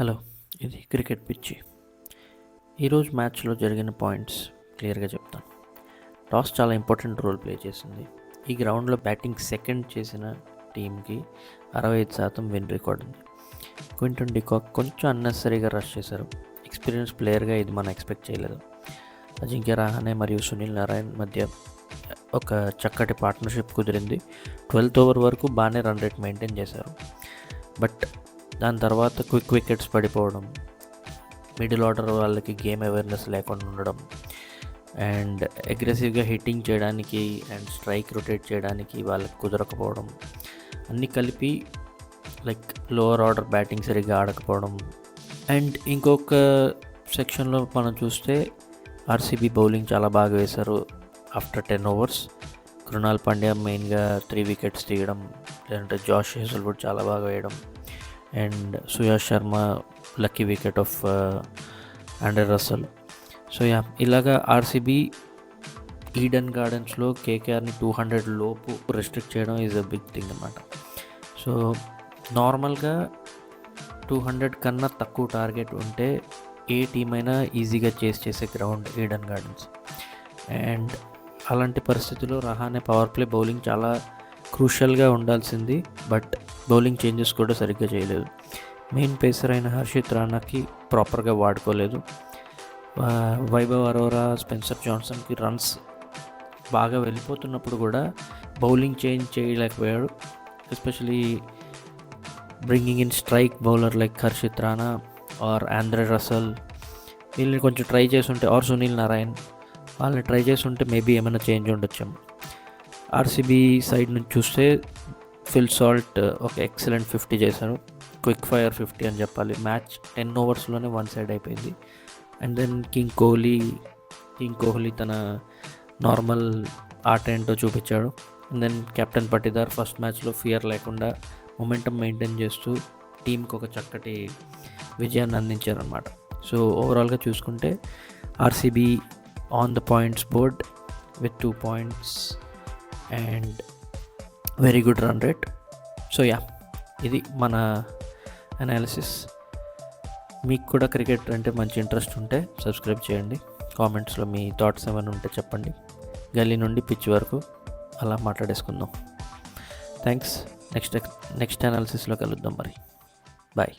Hello ఇది cricket పిచ్చి. ఈరోజు మ్యాచ్లో జరిగిన పాయింట్స్ క్లియర్గా చెప్తాను. టాస్ చాలా ఇంపార్టెంట్ రోల్ ప్లే చేసింది. ఈ గ్రౌండ్లో బ్యాటింగ్ సెకండ్ చేసిన టీంకి అరవై ఐదు శాతం విన్ రికార్డ్ ఉంది. క్వింటన్ డికాక్ కొంచెం అన్నెసరీగా రష్ చేశారు. ఎక్స్పీరియన్స్ ప్లేయర్గా ఇది మనం ఎక్స్పెక్ట్ చేయలేదు. అజింక్య రాహనే మరియు సునీల్ నారాయణ్ మధ్య ఒక చక్కటి పార్ట్నర్షిప్ కుదిరింది. ట్వెల్త్ ఓవర్ వరకు బాగానే రన్ రేట్ మెయింటైన్ చేశారు. బట్ దాని తర్వాత క్విక్ వికెట్స్ పడిపోవడం మిడిల్ ఆర్డర్ వాళ్ళకి గేమ్ అవేర్నెస్ లేకుండా ఉండడం అండ్ అగ్రెసివ్గా హిట్టింగ్ చేయడానికి అండ్ స్ట్రైక్ రొటేట్ చేయడానికి వాళ్ళకి కుదరకపోవడం అన్నీ కలిపి లైక్ లోవర్ ఆర్డర్ బ్యాటింగ్ సరిగ్గా ఆడకపోవడం అండ్ ఇంకొక సెక్షన్లో మనం చూస్తే ఆర్సీబీ బౌలింగ్ చాలా బాగా వేశారు after ten overs Krunal Pandya మెయిన్గా త్రీ వికెట్స్ తీయడం లేదంటే జాష్ హెజల్వుడ్ చాలా బాగా వేయడం and Suyash Sharma lucky wicket of Andre Russell so yeah ఇలాగా ఆర్సీబీ ఈడెన్ గార్డెన్స్లో కేకేఆర్ని టూ హండ్రెడ్ లోపు రెస్ట్రిక్ట్ చేయడం ఈజ్ అ బిగ్ థింగ్ అనమాట సో నార్మల్గా టూ హండ్రెడ్ కన్నా తక్కువ టార్గెట్ ఉంటే ఏ టీం అయినా ఈజీగా చేస్ చేసే గ్రౌండ్ ఈడెన్ గార్డెన్స్. అండ్ అలాంటి పరిస్థితుల్లో రహానే పవర్ ప్లే బౌలింగ్ చాలా క్రూషియల్గా ఉండాల్సింది. బట్ బౌలింగ్ చేంజెస్ కూడా సరిగ్గా చేయలేదు. మెయిన్ పేసర్ అయిన హర్షిత్ రాణాకి ప్రాపర్గా వాడుకోలేదు. వైభవ్ అరోరా స్పెన్సర్ జాన్సన్కి రన్స్ బాగా వెళ్ళిపోతున్నప్పుడు కూడా బౌలింగ్ చేంజ్ చేయలేకపోయాడు. Especially bringing in strike bowler like Harshit Rana or Andre Russell వీళ్ళని కొంచెం ట్రై చేస్తుంటే ఆర్ సునీల్ నారాయణ్ వాళ్ళని ట్రై చేస్తుంటే మేబీ ఏమైనా చేంజ్ ఉండొచ్చాము. ఆర్సీబీ సైడ్ నుంచి చూస్తే ఫిల్ సాల్ట్ ఒక ఎక్సలెంట్ ఫిఫ్టీ చేశారు. క్విక్ ఫైర్ ఫిఫ్టీ అని చెప్పాలి. మ్యాచ్ టెన్ ఓవర్స్లోనే వన్ సైడ్ అయిపోయింది. And then king Kohli king Kohli తన నార్మల్ ఆట ఏంటో చూపించాడు. And then captain Patidar first మ్యాచ్లో ఫియర్ లేకుండా మొమెంటం మెయింటైన్ చేస్తూ టీంకి ఒక చక్కటి విజయాన్ని అందించారనమాట సో ఓవరాల్గా చూసుకుంటే RCB on the points board with two points and very good run rate. So yeah ఇది మన అనాలిసిస్ మీకు కూడా క్రికెట్ అంటే మంచి ఇంట్రెస్ట్ ఉంటే సబ్స్క్రైబ్ చేయండి. కామెంట్స్లో మీ థాట్స్ ఏమైనా ఉంటే చెప్పండి. గల్లీ నుండి పిచ్ వరకు అలా మాట్లాడేసుకుందాం. థ్యాంక్స్ నెక్స్ట్ నెక్స్ట్ అనాలిసిస్లో కలుద్దాం మరి. బాయ్